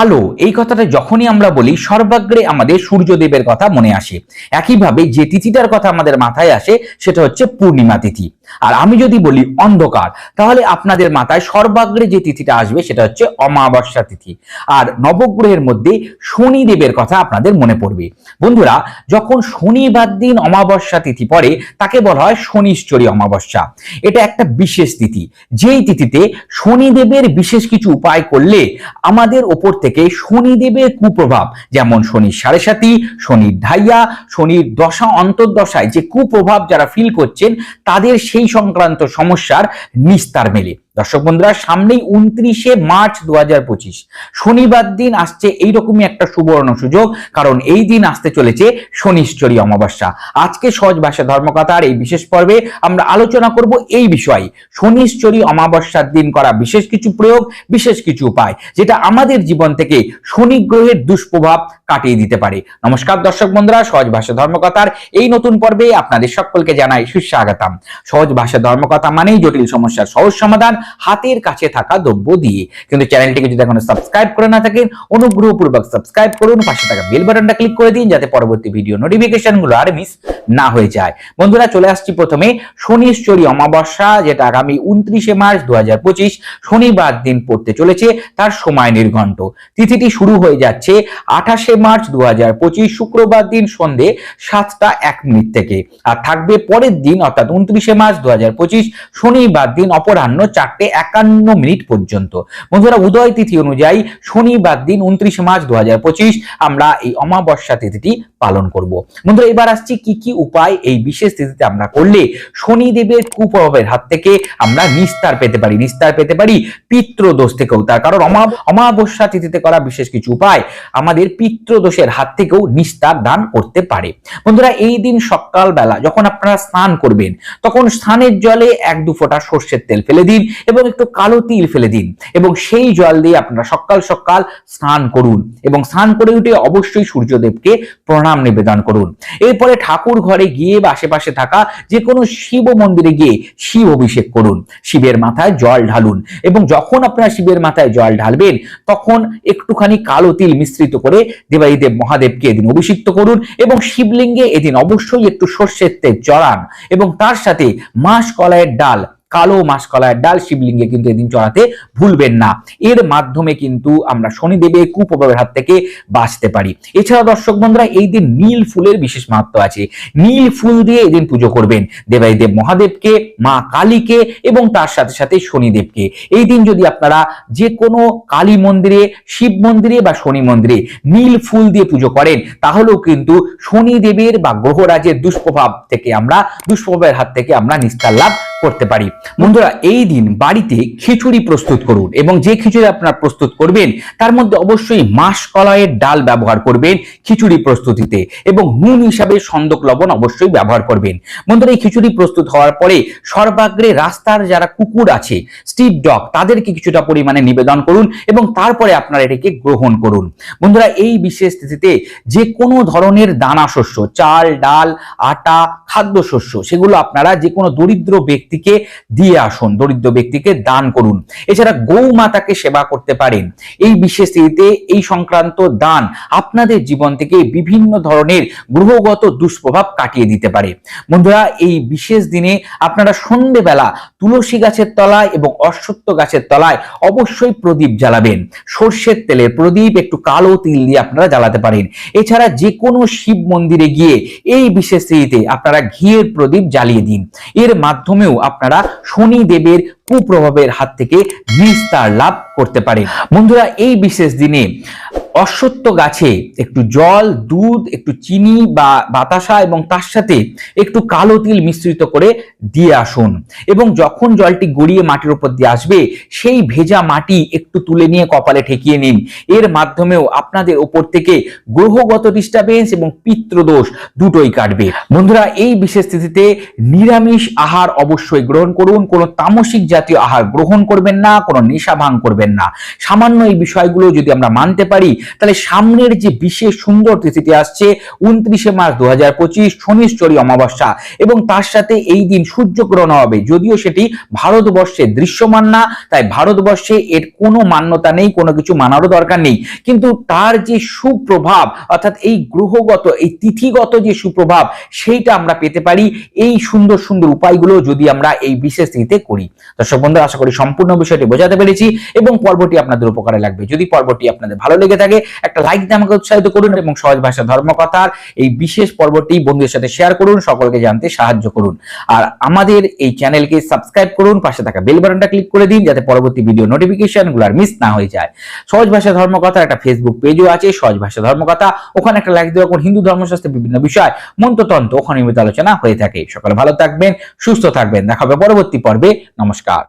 আলো, এই কথাটা যখনই আমরা বলি, সর্বাগ্রে আমাদের সূর্যদেবের কথা মনে আসে। একইভাবে যে তিথিটার কথা আমাদের মাথায় আসে, সেটা হচ্ছে পূর্ণিমা তিথি। আর আমি যদি বলি অন্ধকার, তাহলে আপনাদের মাথায় সর্বাগ্রে যে তিথিটা আসবে সেটা হচ্ছে অমাবস্যা তিথি। আর নবগ্রহের মধ্যে শনিদেবের কথা আপনাদের মনে পড়বে। বন্ধুরা, যখন শনিবার দিন অমাবস্যা তিথি পড়ে, তাকে বলা হয় শনিশ্চরী অমাবস্যা। এটা একটা বিশেষ তিথি। যেই তিথিতে শনিদেবের বিশেষ কিছু উপায় করলে আমাদের ওপর থেকে শনিদেবের কুপ্রভাব, যেমন শনির সাড়ে সাতি, শনির ঢাইয়া, শনির দশা, অন্তর্দশায় যে কুপ্রভাব যারা ফিল করছেন, তাদের সেই সংক্রান্ত সমস্যার নিস্তার মেলে। দর্শক বন্ধুরা, সামনেই উনত্রিশে মার্চ দু হাজার পঁচিশ। শনিবার দিন আসছে এইরকমই একটা সুবর্ণ সুযোগ, কারণ এই দিন আসতে চলেছে শনিশ্চরী অমাবস্যা। আজকে সহজ ভাষা ধর্মকথার এই বিশেষ পর্বে আমরা আলোচনা করব এই বিষয়ে। শনিশ্চরী অমাবস্যার দিন করা বিশেষ কিছু প্রয়োগ, বিশেষ কিছু উপায়, যেটা আমাদের জীবন থেকে শনি গ্রহের দুষ্প্রভাব কাটিয়ে দিতে পারে। নমস্কার দর্শক বন্ধুরা, সহজ ভাষা ধর্মকথার এই নতুন পর্বে আপনাদের সকলকে জানাই সুস্বাগতম। সহজ ভাষা ধর্মকথা মানেই জটিল সমস্যার সহজ সমাধান হাতের কাছে থাকা দ্রব্য দিয়ে। কিন্তু চ্যানেলটিকে যদি এখনও সাবস্ক্রাইব করে না থাকেন, অনুগ্রহপূর্বক সাবস্ক্রাইব করুন, পাশে থাকা বেল বাটনটা ক্লিক করে দিন, যাতে পরবর্তী ভিডিও নোটিফিকেশনগুলো আর মিস না হয়ে যায়। বন্ধুরা, চলে আসছি প্রথমে শনিশ্চরী অমাবস্যা, যেটা আগামী উনত্রিশে মার্চ দু শনিবার দিন পড়তে চলেছে, তার সময় নির্ঘণ্ট। তিথিটি শুরু হয়ে যাচ্ছে আঠাশে মার্চ দু হাজার পঁচিশ শুক্রবার দিন সন্ধে সাতটা এক মিনিট থেকে। আর থাকবে পরের দিন, অর্থাৎ উনত্রিশে মার্চ দু হাজার পঁচিশ শনিবার দিন অপরাহ্ন চারটে একান্ন মিনিট পর্যন্ত। বন্ধুরা, উদয় তিথি অনুযায়ী শনিবার দিন উনত্রিশে মার্চ দু হাজার পঁচিশ আমরা এই অমাবস্যা তিথিটি পালন করব। বন্ধুরা, এবার আসছি কি কি উপায় এই বিশেষ তিথিতে আমরা করলে শনিদেবের কুপ্রভাবের হাত থেকে আমরা নিস্তার পেতে পারি, নিস্তার পেতে পারি পিতৃদোষ থেকেও। তার কারণ অমা- অমাবস্যা তিথিতে করা বিশেষ কিছু উপায় আমাদের পিতৃদোষের হাত থেকেও নিস্তার দান করতে পারে। বন্ধুরা, এই দিন সকালবেলা যখন আপনারা স্নান করবেন, তখন স্নানের জলে এক দু ফোঁটা সর্ষের তেল ফেলে দিন এবং একটু কালো তিল ফেলে দিন এবং সেই জল দিয়ে আপনারা সকাল সকাল স্নান করুন এবং স্নান করে উঠে অবশ্যই সূর্যদেবকে প্রণাম নিবেদন করুন। এরপরে ঠাকুর ঘরে গিয়ে বা আশেপাশে থাকা যে কোনো শিব মন্দিরে গিয়ে শিব অভিষেক করুন। শিবের মাথায় জল ঢালুন এবং যখন আপনারা শিবের মাথায় জল ঢালবেন, তখন একটুখানি কালো তিল মিশ্রিত করে দেবাদিদেব মহাদেবকে এদিন অভিষিক্ত করুন এবং শিবলিঙ্গে এদিন অবশ্যই একটু সর্ষের তেল চড়ান এবং তার সাথে মাস কলাইয়ের ডাল কালো মাসকলার ডাল শিবলিঙ্গে কিন্তু এদিন চড়াতে ভুলবেন না। এর মাধ্যমে কিন্তু আমরা শনিদেবের কুপ্রভাবের হাত থেকে বাঁচতে পারি। এছাড়া দর্শক বন্ধুরা, এই দিন নীল ফুলের বিশেষ মাহাত্ম আছে। নীল ফুল দিয়ে এদিন পুজো করবেন। দেবাইদেব মহাদেবকে, মা কালীকে এবং তার সাথে সাথে শনিদেবকে। এই দিন যদি আপনারা যে কোনো কালী মন্দিরে, শিব মন্দিরে বা শনি মন্দিরে নীল ফুল দিয়ে পুজো করেন, তাহলেও কিন্তু শনিদেবের বা গ্রহরাজের দুষ্প্রভাব থেকে আমরা, দুষ্প্রভাবের হাত থেকে আমরা নিস্তার লাভ করতে পারি। বন্ধুরা, এই দিন বাড়িতে খিচুড়ি প্রস্তুত করুন এবং যে খিচুড়ি আপনারা প্রস্তুত করবেন, তার মধ্যে অবশ্যই মাস কলাইয়ের ডাল ব্যবহার করবেন খিচুড়ি প্রস্তুতিতে এবং নুন হিসাবে সন্দক লবণ অবশ্যই ব্যবহার করবেন। বন্ধুরা, এই খিচুড়ি প্রস্তুত হওয়ার পরে সর্বাগ্রে রাস্তার যারা কুকুর আছে স্ট্রিট ডগ, তাদেরকে কিছুটা পরিমাণে নিবেদন করুন এবং তারপরে আপনারা এটাকে গ্রহণ করুন। বন্ধুরা, এই বিশেষ তিথিতে যে কোনো ধরনের দানা শস্য, চাল, ডাল, আটা, খাদ্যশস্য, সেগুলো আপনারা যে কোনো দরিদ্র ব্যক্তিকে দিয়ে আসুন, দরিদ্র ব্যক্তিকে দান করুন। এছাড়া গৌ মাতাকে সেবা করতে পারেন। এই বিশেষ তিথিতে এই সংক্রান্ত দান আপনাদের জীবন থেকে বিভিন্ন ধরনের গ্রহগত দুষ্প্রভাব কাটিয়ে দিতে পারে। বন্ধুরা, এই বিশেষ দিনে আপনারা সন্ধেবেলা তুলসী গাছের তলায় এবং অশ্বত্থ গাছের তলায় অবশ্যই প্রদীপ জ্বালাবেন। সর্ষের তেলের প্রদীপ, একটু কালো তিল দিয়ে আপনারা জ্বালাতে পারেন। এছাড়া যে কোনো শিব মন্দিরে গিয়ে এই বিশেষ তিথিতে আপনারা ঘিয়ের প্রদীপ জ্বালিয়ে দিন। এর মাধ্যমেও আপনারা শনি দেবের কুপ্রভাবের হাত থেকে বিস্তার লাভ করতে পারেন। বন্ধুরা এই বিশেষ দিনে অশ্বত্থ গাছে একটু জল, দুধ, একটু চিনি বা বাতাসা এবং তার সাথে একটু কালো তিল মিশ্রিত করে দিয়ে আসুন। এবং যখন জলটি গড়িয়ে মাটির উপর দিয়ে আসবে, সেই ভেজা মাটি একটু তুলে নিয়ে কপালে ঠেকিয়ে নিন। এর মাধ্যমেও আপনাদের ওপর থেকে গ্রহগত ডিস্টারবেন্স এবং পিতৃদোষ দুটোই কাটবে। বন্ধুরা, এই বিশেষ স্থিতিতে নিরামিষ আহার অবশ্যই গ্রহণ করুন। কোনো তামসিক জাতীয় আহার গ্রহণ করবেন না, কোনো নেশা ভাঙ করবেন না। সামান্য এই বিষয়গুলো যদি আমরা মানতে পারি তাহলে সামনের যে বিশেষ সুন্দর তিথিটি আসছে উনত্রিশে মার্চ দু হাজার পঁচিশ শনিশ্চরী অমাবস্যা। এবং তার সাথে এই দিন সূর্যগ্রহণ হবে। যদিও সেটি ভারতবর্ষে দৃশ্যমান না, তাই ভারতবর্ষে এর কোনো মান্যতা নেই, কোনো কিছু মানারও দরকার নেই। কিন্তু তার যে সুপ্রভাব, অর্থাৎ এই গ্রহগত, এই তিথিগত যে সুপ্রভাব, সেইটা আমরা পেতে পারি এই সুন্দর সুন্দর উপায়গুলো যদি আমরা এই বিশেষ তিথিতে করি। দর্শক বন্ধুরা, আশা করি সম্পূর্ণ বিষয়টি বোঝাতে পেরেছি এবং পর্বটি আপনাদের উপকারে লাগবে। যদি পর্বটি আপনাদের ভালো লেগে থাকে একটা লাইক দিয়ে আমাকে উৎসাহিত করুন এবং সহজ ভাষা ধর্মকথার এই বিশেষ পর্বটি বন্ধুদের সাথে শেয়ার করুন, সকলকে জানতে সাহায্য করুন। আর আমাদের এই চ্যানেলকে সাবস্ক্রাইব করুন, পাশে থাকা বেল বাটনটা ক্লিক করে দিন যাতে পরবর্তী ভিডিও নোটিফিকেশনগুলার মিস না হয়ে যায়। সহজ ভাষা ধর্মকথার একটা ফেসবুক পেজও আছে, সহজ ভাষা ধর্মকথা ওখানে একটা লাইক দেওয়া হিন্দু ধর্মশাস্ত্রের বিভিন্ন বিষয়, মন্ত্রতন্ত্র, ওখানে নিয়মিত আলোচনা হয়ে থাকে। সকালে ভালো থাকবেন, সুস্থ থাকবেন। দেখা হবে পরবর্তী পর্বে। নমস্কার।